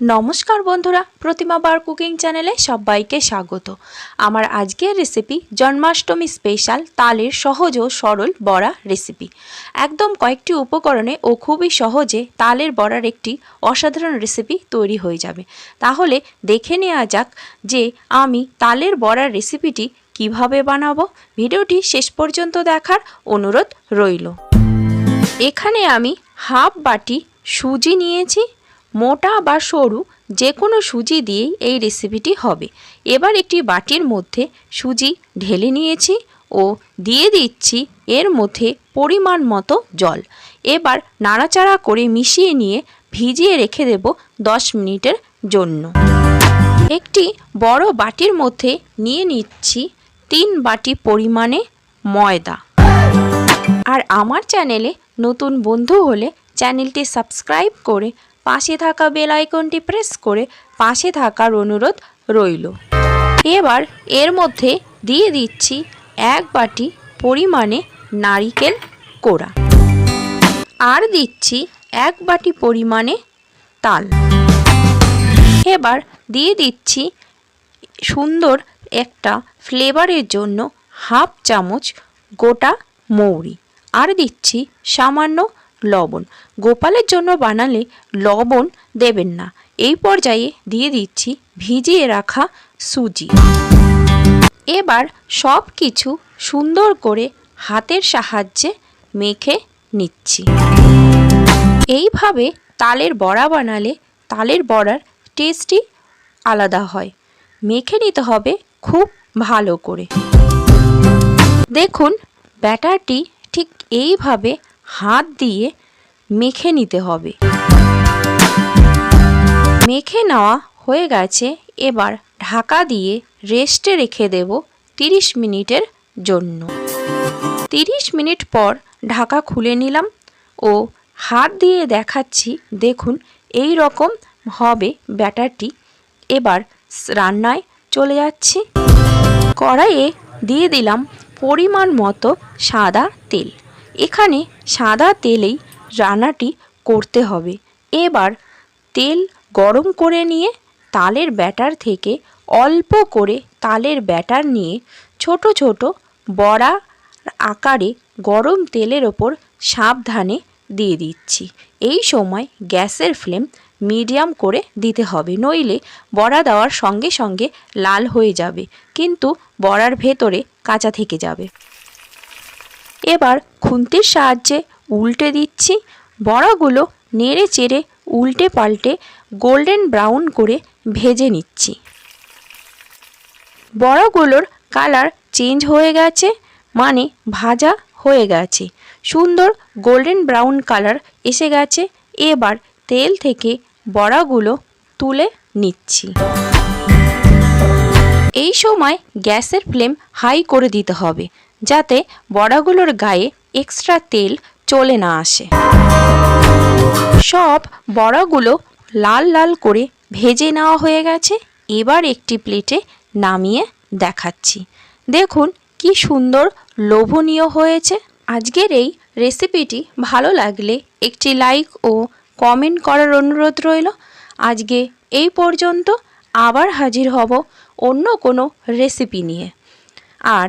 নমস্কার বন্ধুরা, প্রতিমা বার কুকিং চ্যানেলে সবাইকে স্বাগত। আমার আজকের রেসিপি জন্মাষ্টমী স্পেশাল তালের সহজ ও সরল বড়া রেসিপি একদম কয়েকটি উপকরণে ও খুবই সহজে তালের বড়ার একটি অসাধারণ রেসিপি তৈরি হয়ে যাবে। তাহলে দেখে নেওয়া যাক যে আমি তালের বড়ার রেসিপিটি কীভাবে বানাবো। ভিডিওটি শেষ পর্যন্ত দেখার অনুরোধ রইল। এখানে আমি হাফ বাটি সুজি নিয়েছি মোটা বা সরু যে কোনো সুজি দিয়েই এই রেসিপিটি হবে। এবার একটি বাটির মধ্যে সুজি ঢেলে নিয়েছি ও দিয়ে দিচ্ছি এর মধ্যে পরিমাণ মতো জল। এবার নাড়াচাড়া করে মিশিয়ে নিয়ে ভিজিয়ে রেখে দেব দশ মিনিটের জন্য। একটি বড় বাটির মধ্যে নিয়ে নিচ্ছি তিন বাটি পরিমাণে ময়দা। আর আমার চ্যানেলে নতুন বন্ধু হলে চ্যানেলটি সাবস্ক্রাইব করে পাশে থাকা বেল আইকনটি প্রেস করে পাশে থাকার অনুরোধ রইল। এবার এর মধ্যে দিয়ে দিচ্ছি এক বাটি পরিমাণে নারিকেল কোড়া। আর দিচ্ছি এক বাটি পরিমাণে তাল। এবার দিয়ে দিচ্ছি সুন্দর একটা ফ্লেভারের জন্য হাফ চামচ গোটা মৌরি। আর দিচ্ছি সামান্য লবণ। গোপালের জন্য বানালে লবণ দেবেন না। এই পর্যায়ে দিয়ে দিচ্ছি ভিজিয়ে রাখা সুজি। এবার সব কিছু সুন্দর করে হাতের সাহায্যে মেখে নিচ্ছি। এইভাবে তালের বড়া বানালে তালের বড়ার টেস্টই আলাদা হয়। মেখে নিতে হবে খুব ভালো করে। দেখুন, ব্যাটারটি ঠিক এইভাবে হাত দিয়ে মেখে নিতে হবে। মেখে নেওয়া হয়ে গেছে। এবার ঢাকা দিয়ে রেস্টে রেখে দেব তিরিশ মিনিটের জন্য। তিরিশ মিনিট পর ঢাকা খুলে নিলাম ও হাত দিয়ে দেখাচ্ছি, দেখুন এই রকম হবে ব্যাটারটি। এবার রান্নায় চলে যাচ্ছি। কড়াইয়ে দিয়ে দিলাম পরিমাণ মতো সাদা তেল। এখানে সাদা তেলেই রান্নাটি করতে হবে। এবার তেল গরম করে নিয়ে তালের ব্যাটার থেকে অল্প করে তালের ব্যাটার নিয়ে ছোট ছোট বড়া আকারে গরম তেলের ওপর সাবধানে দিয়ে দিচ্ছি। এই সময় গ্যাসের ফ্লেম মিডিয়াম করে দিতে হবে, নইলে বড়া দেওয়ার সঙ্গে সঙ্গে লাল হয়ে যাবে, কিন্তু বড়ার ভেতরে কাঁচা থেকে যাবে। এবার খুন্তির সাহায্যে উল্টে দিচ্ছি। বড়াগুলো নেড়ে চেড়ে উল্টে পাল্টে গোল্ডেন ব্রাউন করে ভেজে নিচ্ছি। বড়াগুলোর কালার চেঞ্জ হয়ে গেছে মানে ভাজা হয়ে গেছে। সুন্দর গোল্ডেন ব্রাউন কালার এসে গেছে। এবার তেল থেকে বড়াগুলো তুলে নিচ্ছি। এই সময় গ্যাসের ফ্লেম হাই করে দিতে হবে। যাতে বড়াগুলোর গায়ে এক্সট্রা তেল চলে না আসে। সব বড়াগুলো লাল লাল করে ভেজে নেওয়া হয়ে গেছে। এবার একটি প্লেটে নামিয়ে দেখাচ্ছি। দেখুন কি সুন্দর লোভনীয় হয়েছে। আজকের এই রেসিপিটি ভালো লাগলে একটি লাইক ও কমেন্ট করার অনুরোধ রইল। আজকে এই পর্যন্ত আবার হাজির হব অন্য কোনো রেসিপি নিয়ে। আর